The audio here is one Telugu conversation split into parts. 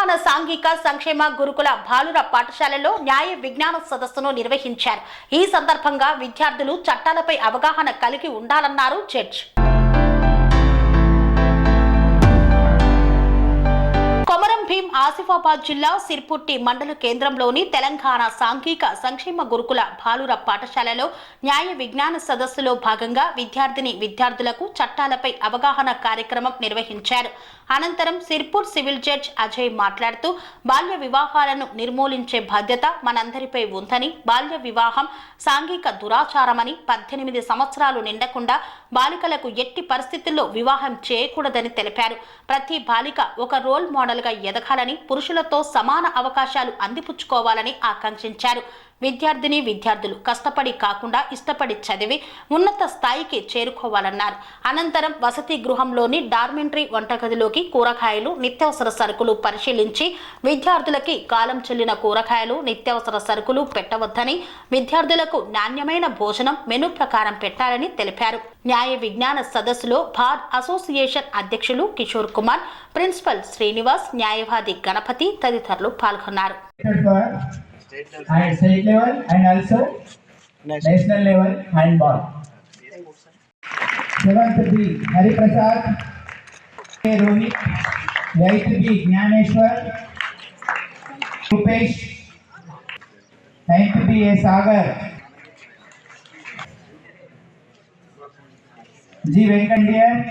తెలంగాణ సాంఘిక సంక్షేమ గురుకుల బాలుర పాఠశాలలో న్యాయ విజ్ఞాన సదస్సును నిర్వహించారు. ఈ సందర్భంగా విద్యార్థులు చట్టాలపై అవగాహన కలిగి ఉండాలన్నారు జడ్జ్. కొమరం భీం ఆసిఫాబాద్ జిల్లా సిర్పుట్టి మండల కేంద్రంలోని తెలంగాణ సాంఘిక సంక్షేమ గురుకుల బాలుర పాఠశాలలో న్యాయ విజ్ఞాన సదస్సులో భాగంగా విద్యార్థిని విద్యార్థులకు చట్టాలపై అవగాహన కార్యక్రమం నిర్వహించారు. అనంతరం సిర్పూర్ సివిల్ జడ్జ్ అజయ్ మాట్లాడుతూ బాల్య వివాహాలను నిర్మూలించే బాధ్యత మనందరిపై ఉందని బాల్య వివాహం సాంఘిక దురాచారమని పద్దెనిమిది సంవత్సరాలు నిండకుండా బాలికలకు ఎట్టి పరిస్థితుల్లో వివాహం చేయకూడదని తెలిపారు. ప్రతి బాలిక ఒక రోల్ మోడల్గా ఎదగాలని పురుషులతో సమాన అవకాశాలు అందిపుచ్చుకోవాలని ఆకాంక్షించారు. విద్యార్థిని విద్యార్థులు కష్టపడి కాకుండా ఇష్టపడి చదివి ఉన్నత స్థాయికి చేరుకోవాలన్నారు. అనంతరం వసతి గృహంలోని డార్మెంటరీ వంటగదిలోకి కూరగాయలు నిత్యావసర సరుకులు పరిశీలించి విద్యార్థులకి కాలం చెల్లిన కూరగాయలు నిత్యావసర సరుకులు పెట్టవద్దని విద్యార్థులకు నాణ్యమైన భోజనం మెను ప్రకారం పెట్టాలని తెలిపారు. న్యాయ విజ్ఞాన సదస్సులో బార్ అసోసియేషన్ అధ్యక్షులు కిషోర్ కుమార్ ప్రిన్సిపల్ శ్రీనివాస్ న్యాయవాది గణపతి తదితరులు పాల్గొన్నారు. And state level and also national level handball. Seventh B Hari Prasad. Rohit, eighth B Jnaneshwar, Rupesh, ninth B A. Sagar, G. Venkandian,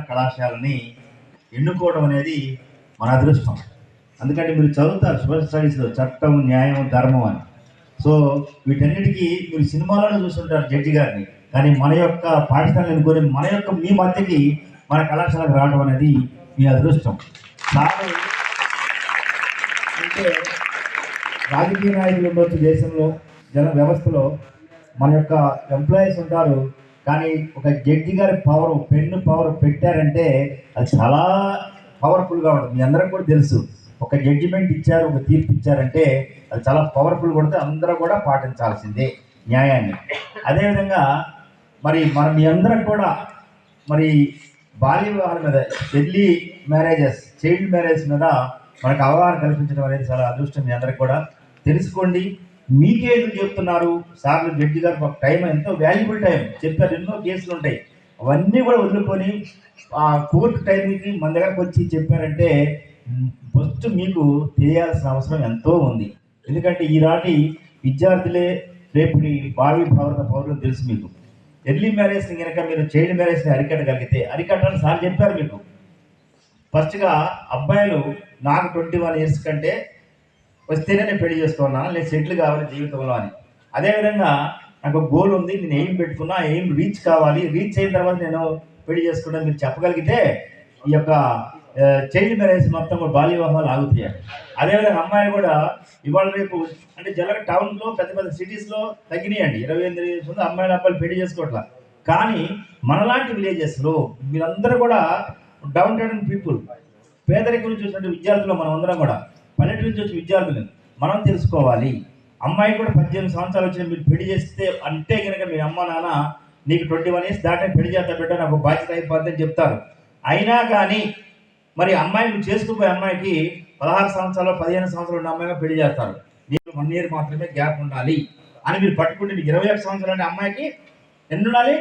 కళాశాలని ఎన్నుకోవడం అనేది మన అదృష్టం. అందుకంటే మీరు చదువుతారు సోషల్ స్టడీస్లో చట్టం న్యాయం ధర్మం అని. సో వీటన్నిటికీ మీరు సినిమాలోనే చూస్తుంటారు జడ్జి గారిని. కానీ మన యొక్క పాఠశాలను ఎన్నుకొని మన యొక్క మీ మధ్యకి మన కళాశాలకు రావడం అనేది మీ అదృష్టం. సార్ అంటే రాజకీయ నాయకులు ఉండొచ్చు దేశంలో జన వ్యవస్థలో. మన యొక్క ఎంప్లాయీస్ ఉంటారు కానీ ఒక జడ్జి గారి పవర్ పెన్ను పవర్ పెట్టారంటే అది చాలా పవర్ఫుల్గా ఉంటుంది. మీ అందరం కూడా తెలుసు. ఒక జడ్జిమెంట్ ఇచ్చారు ఒక తీర్పు ఇచ్చారంటే అది చాలా పవర్ఫుల్ కొడితే అందరూ కూడా పాటించాల్సిందే న్యాయాన్ని. అదేవిధంగా మరి మన మీ అందరం కూడా మరి బాల్య వివాహాల మీద పెళ్ళి మ్యారేజెస్ చైల్డ్ మ్యారేజ్ మీద మనకు అవగాహన కల్పించడం అనేది చాలా అదృష్టం మీ అందరికి కూడా. తెలుసుకోండి. మీకే ఎందుకు చెప్తున్నారు? సార్లు జడ్జి గారు ఒక టైం ఎంతో వాల్యుబుల్ టైం. చెప్పారు ఎన్నో కేసులు ఉంటాయి. అవన్నీ కూడా వదులుకొని ఆ కోర్టు టైంకి మన దగ్గరకు వచ్చి చెప్పారంటే ఫస్ట్ మీకు తెలియాల్సిన అవసరం ఎంతో ఉంది. ఎందుకంటే ఈనాటి విద్యార్థులే రేపు భావి భారత పౌరులు తెలుసు మీకు. ఎర్లీ మ్యారేజ్ని కనుక మీరు చైల్డ్ మ్యారేజ్ని అరికట్టగలిగితే అరికట్టని సార్ చెప్పారు మీకు. ఫస్ట్గా అబ్బాయిలు నాకు ట్వంటీ వన్ ఇయర్స్ కంటే వస్తేనే నేను పెళ్ళి చేసుకున్నాను నేను సెటిల్ కావాలి జీవితంలో అని. అదేవిధంగా నాకు గోల్ ఉంది నేను ఏం పెట్టుకున్నా ఏం రీచ్ కావాలి. రీచ్ అయిన తర్వాత నేను పెళ్ళి చేసుకున్నా మీరు చెప్పగలిగితే ఈ యొక్క చైల్డ్ మ్యారేజ్ మొత్తం బాల్య వివాహాలు ఆగుతాయి. అదేవిధంగా అమ్మాయిలు కూడా ఇవాళ రేపు అంటే జనరల్ టౌన్లో పెద్ద పెద్ద సిటీస్లో తగ్గినాయండి. ఇరవై ఎనిమిది ముందు అమ్మాయిలు అబ్బాయిలు పెళ్ళి చేసుకోవట్లా. కానీ మనలాంటి విలేజెస్లో మీరందరూ కూడా డౌన్ టౌన్ పీపుల్ పేదరికం నుంచి విద్యార్థులు మనం అందరం కూడా పల్లెటూరు నుంచి వచ్చిన విద్యార్థులు మనం తెలుసుకోవాలి. అమ్మాయి కూడా పద్దెనిమిది సంవత్సరాలు వచ్చిన మీరు పెళ్ళి చేస్తే అంటే కనుక మీ అమ్మ నాన్న నీకు ట్వంటీ వన్ ఇయర్స్ దాటే పెళ్ళి చేస్తా బిడ్డ నాకు బాధ్యత అయిపోద్దని చెప్తారు. అయినా కానీ మరి అమ్మాయి నువ్వు చేసుకుపోయే అమ్మాయికి పదహారు సంవత్సరాలు పదిహేను సంవత్సరాలు ఉన్న అమ్మాయిగా పెళ్ళి చేస్తారు. నీకు వన్ ఇయర్ మాత్రమే గ్యాప్ ఉండాలి అని మీరు పట్టుకుంటే మీకు ఇరవై ఒక సంవత్సరాలు అంటే అమ్మాయికి ఎన్ని ఉండాలి?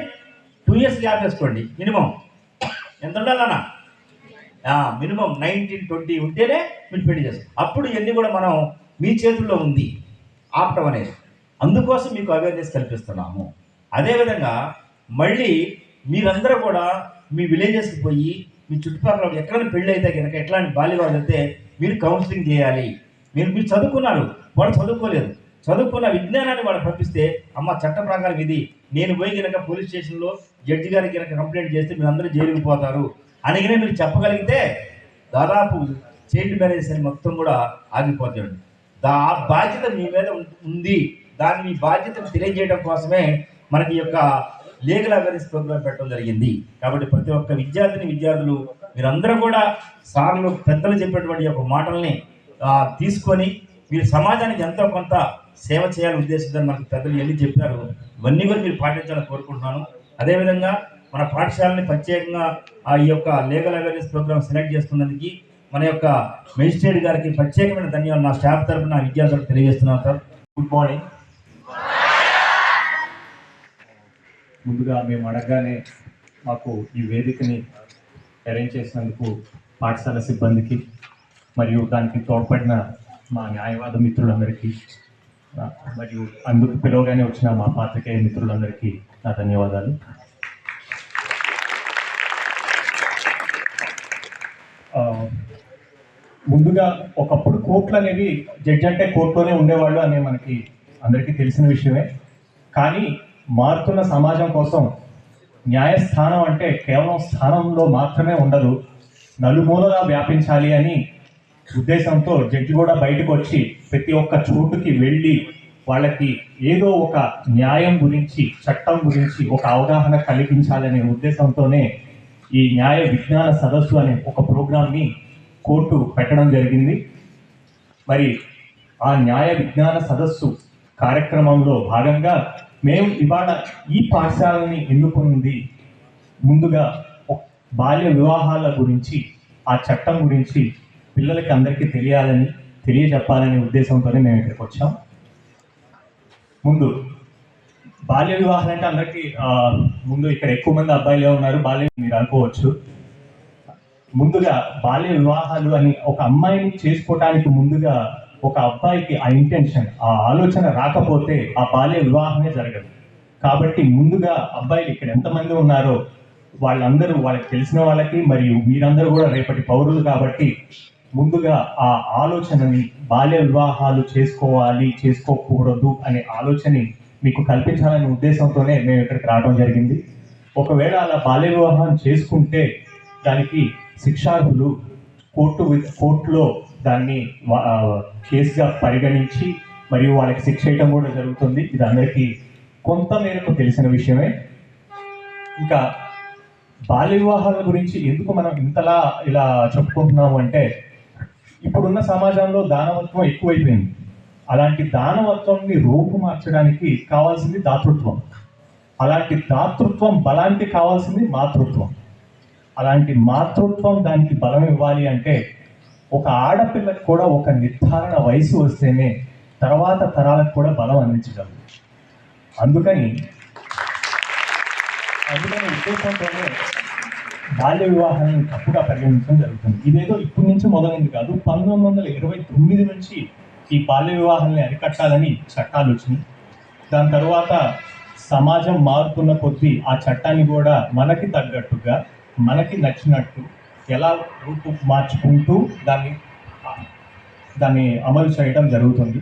టూ ఇయర్స్ గ్యాప్ వేసుకోండి మినిమం. ఎంత ఉండాలన్నా మినిమం నైన్టీన్ ట్వంటీ ఉంటేనే మీరు పెళ్ళి చేస్తారు అప్పుడు ఇవన్నీ కూడా మనం మీ చేతుల్లో ఉంది. ఆపటం అనేది. అందుకోసం మీకు అవేర్నెస్ కల్పిస్తున్నాము. అదేవిధంగా మళ్ళీ మీరందరూ కూడా మీ విలేజెస్కి పోయి మీ చుట్టుపక్కల ఎక్కడైనా పెళ్ళి అయితే కనుక ఎట్లాంటి బాల్యవాళ్ళు అయితే మీరు కౌన్సిలింగ్ చేయాలి. మీరు మీరు చదువుకున్నారు. వాళ్ళు చదువుకోలేదు. చదువుకున్న విజ్ఞానాన్ని వాళ్ళు పంపిస్తే అమ్మ చట్ట ప్రకారం ఇది. నేను పోయి కనుక పోలీస్ స్టేషన్లో జడ్జి గారికి కనుక కంప్లైంట్ చేస్తే మీరు అందరూ జైలుకి పోతారు. అని మీరు చెప్పగలిగితే దాదాపు చైల్డ్ మ్యారేజ్ అని మొత్తం కూడా ఆగిపోతాడు. దా ఆ బాధ్యత మీ మీద ఉం- ఉంది. దాన్ని మీ బాధ్యతను తెలియజేయడం కోసమే మనకి ఈ యొక్క లీగల్ అవేర్నెస్ ప్రోగ్రామ్ పెట్టడం జరిగింది. కాబట్టి ప్రతి ఒక్క విద్యార్థిని విద్యార్థులు మీరందరూ కూడా సార్లు పెద్దలు చెప్పినటువంటి యొక్క మాటల్ని తీసుకొని మీరు సమాజానికి ఎంతో కొంత సేవ చేయాలని ఉద్దేశంతో మనకు పెద్దలు ఎన్ని చెప్పారు ఇవన్నీ కూడా మీరు పాటించాలని కోరుకుంటున్నాను. అదేవిధంగా మన పాఠశాలని ప్రత్యేకంగా ఆ ఈ యొక్క లీగల్ అవేర్నెస్ ప్రోగ్రామ్ సెలెక్ట్ చేసుకున్నందుకు మన యొక్క మెజిస్ట్రేట్ గారికి ప్రత్యేకమైన ధన్యవాదాలు. నా స్టాఫ్ తరఫున నా విద్యార్థులకు తెలియజేస్తున్నాను సార్. గుడ్ మార్నింగ్ ముందుగా మేము అడగగానే మాకు ఈ వేదికని అరేంజ్ చేసినందుకు పాఠశాల సిబ్బందికి మరియు దానికి తోడ్పడిన మా న్యాయవాద మిత్రులందరికీ మరియు అందుకు పిలవగానే వచ్చిన మా పాత్రికేయ మిత్రులందరికీ నా ధన్యవాదాలు. ముందుగా ఒకప్పుడు కోర్టులు అనేవి జడ్జి అంటే కోర్టులోనే ఉండేవాళ్ళు అనే మనకి అందరికీ తెలిసిన విషయమే. కానీ మారుతున్న సమాజం కోసం న్యాయస్థానం అంటే కేవలం స్థానంలో మాత్రమే ఉండదు. నలుమూలలా వ్యాపించాలి అని ఉద్దేశంతో జడ్జి కూడా బయటకు వచ్చి ప్రతి ఒక్క చోటుకి వెళ్ళి వాళ్ళకి ఏదో ఒక న్యాయం గురించి చట్టం గురించి ఒక అవగాహన కలిగించాలనే ఉద్దేశంతోనే ఈ న్యాయ విజ్ఞాన సదస్సు అనే ఒక ప్రోగ్రామ్ని కోర్టు పెట్టడం జరిగింది. మరి ఆ న్యాయ విజ్ఞాన సదస్సు కార్యక్రమంలో భాగంగా మేము ఇవాళ ఈ పాఠశాలని ఎన్నుకుంది ముందుగా బాల్య వివాహాల గురించి ఆ చట్టం గురించి పిల్లలకి అందరికీ తెలియాలని తెలియజెప్పాలనే ఉద్దేశంతోనే మేము ఇక్కడికి వచ్చాం. ముందు బాల్య వివాహాలు అంటే అందరికీ ముందు ఇక్కడ ఎక్కువ మంది అబ్బాయిలే ఉన్నారు బాల్య మీరు అనుకోవచ్చు. ముందుగా బాల్య వివాహాలు అని ఒక అమ్మాయిని చేసుకోవటానికి ముందుగా ఒక అబ్బాయికి ఆ ఇంటెన్షన్ ఆ ఆలోచన రాకపోతే ఆ బాల్య వివాహమే జరగదు. కాబట్టి ముందుగా అబ్బాయిలు ఇక్కడ ఎంతమంది ఉన్నారో వాళ్ళందరూ వాళ్ళకి తెలిసిన వాళ్ళకి మరియు మీరందరూ కూడా రేపటి పౌరులు కాబట్టి ముందుగా ఆ ఆలోచనని బాల్య వివాహాలు చేసుకోవాలి చేసుకోకూడదు అనే ఆలోచనని మీకు కల్పించాలనే ఉద్దేశంతోనే మేము ఇక్కడికి రావడం జరిగింది. ఒకవేళ అలా బాల్య వివాహం చేసుకుంటే దానికి శిక్షార్హులు కోర్టు కోర్టులో దాన్ని వా- కేసుగా పరిగణించి మరియు వాళ్ళకి శిక్ష వేయటం కూడా జరుగుతుంది. ఇది అందరికీ కొంత మేరకు తెలిసిన విషయమే. ఇంకా బాల్య వివాహాల గురించి ఎందుకు మనం ఇంతలా ఇలా చెప్పుకుంటున్నాము అంటే ఇప్పుడున్న సమాజంలో దానవత్వం ఎక్కువైపోయింది. అలాంటి దానవత్వంని రూపు మార్చడానికి కావాల్సింది దాతృత్వం. అలాంటి దాతృత్వం బలానికి కావాల్సింది మాతృత్వం. అలాంటి మాతృత్వం దానికి బలం ఇవ్వాలి అంటే ఒక ఆడపిల్లకి కూడా ఒక నిర్ధారణ వయసు వస్తేనే తర్వాత తరాలకు కూడా బలం అందించగలరు అందుకని అందుకని ఉద్దేశంతోనే బాల్య వివాహాన్ని తప్పుగా పరిగణించడం జరుగుతుంది. ఇదేదో ఇప్పటి నుంచి మొదలైంది కాదు పంతొమ్మిది వందల ఇరవై తొమ్మిది నుంచి ఈ బాల్య వివాహాలని అరికట్టాలని చట్టాలు వచ్చినాయి. దాని తర్వాత సమాజం మారుతున్న కొద్దీ ఆ చట్టాన్ని కూడా మనకి తగ్గట్టుగా మనకి నచ్చినట్టు ఎలా రూపు మార్చుకుంటూ దాన్ని దాన్ని అమలు చేయడం జరుగుతుంది.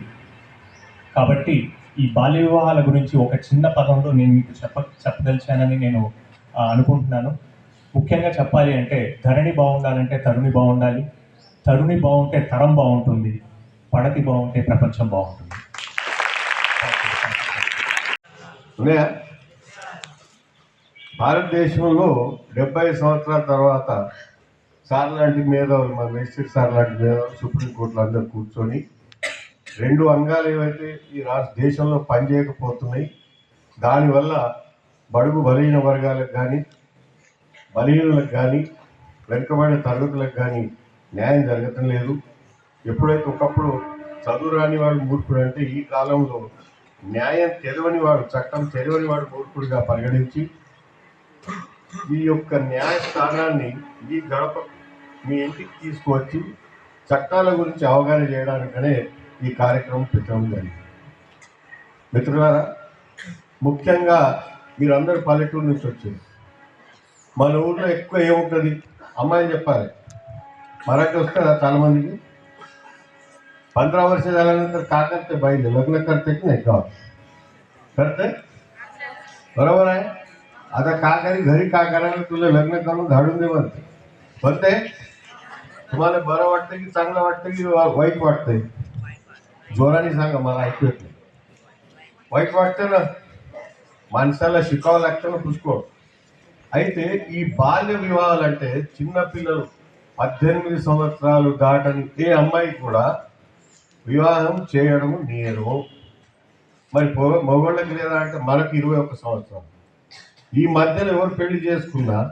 కాబట్టి ఈ బాల్య వివాహాల గురించి ఒక చిన్న పదంలో నేను మీకు చెప్ప చెప్పదలిచానని నేను అనుకుంటున్నాను. ముఖ్యంగా చెప్పాలి అంటే ధరణి బాగుండాలంటే తరుణి బాగుండాలి. తరుణి బాగుంటే తరం బాగుంటుంది. పడతి బాగుంటే ప్రపంచం బాగుంటుంది. భారతదేశంలో డెబ్బై సంవత్సరాల తర్వాత సార్ లాంటి మీద మన మేజిస్ట్రేట్ సార్ లాంటి మీద సుప్రీంకోర్టులో అందరూ కూర్చొని రెండు అంగాలు ఏవైతే ఈ రాష్ట్ర దేశంలో పనిచేయకపోతున్నాయి దానివల్ల బడుగు బలహీన వర్గాలకు కానీ బలహీనులకు కానీ వెనుకబడిన తరగతులకు కానీ న్యాయం జరగటం లేదు. ఎప్పుడైతే ఒకప్పుడు చదువు రాని వాడు మూర్ఖుడు అంటే ఈ కాలంలో న్యాయం తెలియని వాడు చట్టం తెలియని వాడు మూర్ఖుడిగా పరిగణించి ఈ యొక్క న్యాయస్థానాన్ని ఈ గడప మీ ఇంటికి తీసుకువచ్చి చట్టాల గురించి అవగాహన చేయడానికనే ఈ కార్యక్రమం పెట్టడం జరిగింది. మిత్రులారా ముఖ్యంగా మీరందరూ పల్లెటూరు నుంచి వచ్చారు. మన ఊళ్ళో ఎక్కువ ఏముంటుంది? అమ్మాయిని చెప్పాలి. మరాఠీ వస్తుందా చాలామందికి पंधरा वर्ष झाल्यानंतर का करते बाईले लग्न करते की नाही का करते बरोबर आहे आता का करी घरी का करायला तुला लग्न करून धाडून दे म्हणते म्हणते तुम्हाला बरं वाटतं की चांगलं वाटतं की वा- वाईट वाटतंय जोराने सांगा मला ऐकू येत नाही वाईट वाटतं ना మానసాల శికావు లెక్కను పుచ్చుకో అయితే ఈ బాల్య వివాహాలు అంటే చిన్న పిల్లలు పద్దెనిమిది సంవత్సరాలు దాటని ఏ అమ్మాయి కూడా వివాహం చేయడం నేను మరి మగవాళ్ళకి లేదా అంటే మనకు ఇరవై ఒక్క సంవత్సరాలు. ఈ మధ్యలో ఎవరు పెళ్ళి చేసుకున్నా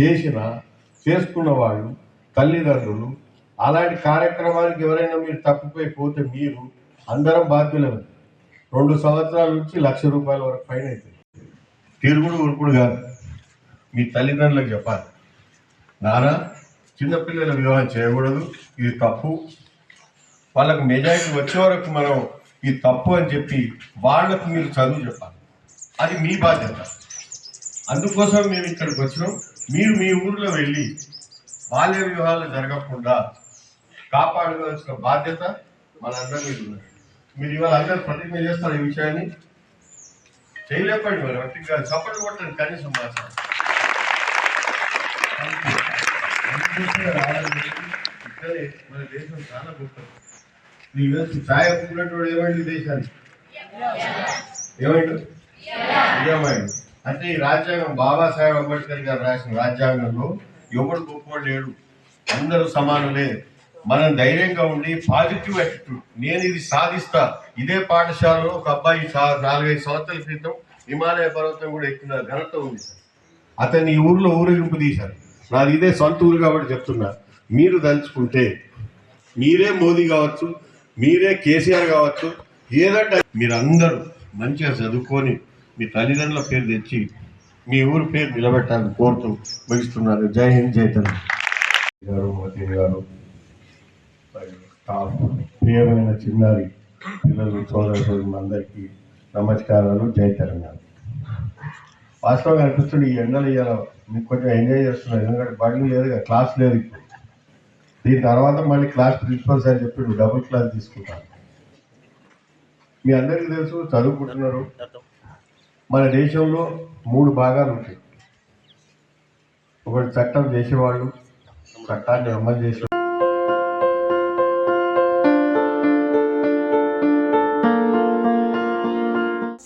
చేసిన చేసుకున్న వాళ్ళు తల్లిదండ్రులు అలాంటి కార్యక్రమానికి ఎవరైనా మీరు తప్పిపోయి పోతే మీరు అందరం బాధ్యులమే. రెండు సంవత్సరాల నుంచి లక్ష రూపాయల వరకు ఫైన్ అవుతుంది తిరుగుడు ఉరుకుడు కాదు. మీ తల్లిదండ్రులకు చెప్పాలి. నారా చిన్నపిల్లల వివాహం చేయకూడదు. ఇది తప్పు. వాళ్ళకు మెజారిటీ వచ్చే వరకు మనం ఇది తప్పు అని చెప్పి వాళ్ళకు మీరు చదువు చెప్పాలి. అది మీ బాధ్యత. అందుకోసం మేము ఇక్కడికి వచ్చినాం. మీరు మీ ఊర్లో వెళ్ళి బాల్య వివాహాలు జరగకుండా కాపాడవలసిన బాధ్యత మనందరి మీద ఉన్నది. మీరు ఇవాళ అందరూ ప్రతిజ్ఞ చేస్తారు ఈ విషయాన్ని. చేయలేపండి మరి. ఒకటి కాదు. చప్పట్లు కొట్టండి కనీసం మాత్రం ఇక్కడే మన దేశం చాలా గొప్పది. ఈ రోజు ఛాయ్ ఏమైంది దేశాన్ని ఏమైంది నిజమైంది అంటే ఈ రాజ్యాంగం బాబాసాహెబ్ అంబేద్కర్ గారు రాసిన రాజ్యాంగంలో ఎవడు గొప్పవాడు లేడు. అందరూ సమానులే. మనం ధైర్యంగా ఉండి పాజిటివ్ యాటిట్యూడ్ నేను ఇది సాధిస్తా. ఇదే పాఠశాలలో ఒక అబ్బాయి నాలుగైదు సంవత్సరాల క్రితం హిమాలయ పర్వతం కూడా ఎక్కిన ఘనత ఉంది సార్. అతన్ని ఈ ఊర్లో ఊరేగింపు తీశారు. నాది ఇదే సొంత ఊరు కాబట్టి చెప్తున్నా. మీరు తలుచుకుంటే మీరే మోదీ కావచ్చు మీరే కేసీఆర్ కావచ్చు ఏదంటే మీరందరూ మంచిగా చదువుకొని మీ తల్లిదండ్రుల పేరు తెచ్చి మీ ఊరు పేరు నిలబెట్టాలని కోరుతూ ముగిస్తున్నారు. జై హింద్ జై గారు మోదీ గారు ప్రియమైన చిన్నారి పిల్లలు సోదరులు అందరికీ నమస్కారాలు. జై తెలంగాణ. వాస్తవంగా అనిపిస్తుంది ఈ ఎండలు ఇవాళ మీకు కొంచెం ఎంజాయ్ చేస్తున్నారు. ఎందుకంటే బడులు లేదు క్లాస్ లేదు ఇప్పుడు. దీని తర్వాత మళ్ళీ క్లాస్ ప్రిన్సిపల్ సార్ చెప్పి డబుల్ క్లాస్ తీసుకుంటాను. మీ అందరికీ తెలుసు చదువుకుంటున్నారు. మన దేశంలో మూడు భాగాలు ఉంటాయి. ఒకటి చట్టం చేసేవాళ్ళు చట్టాన్ని అమలు చేసే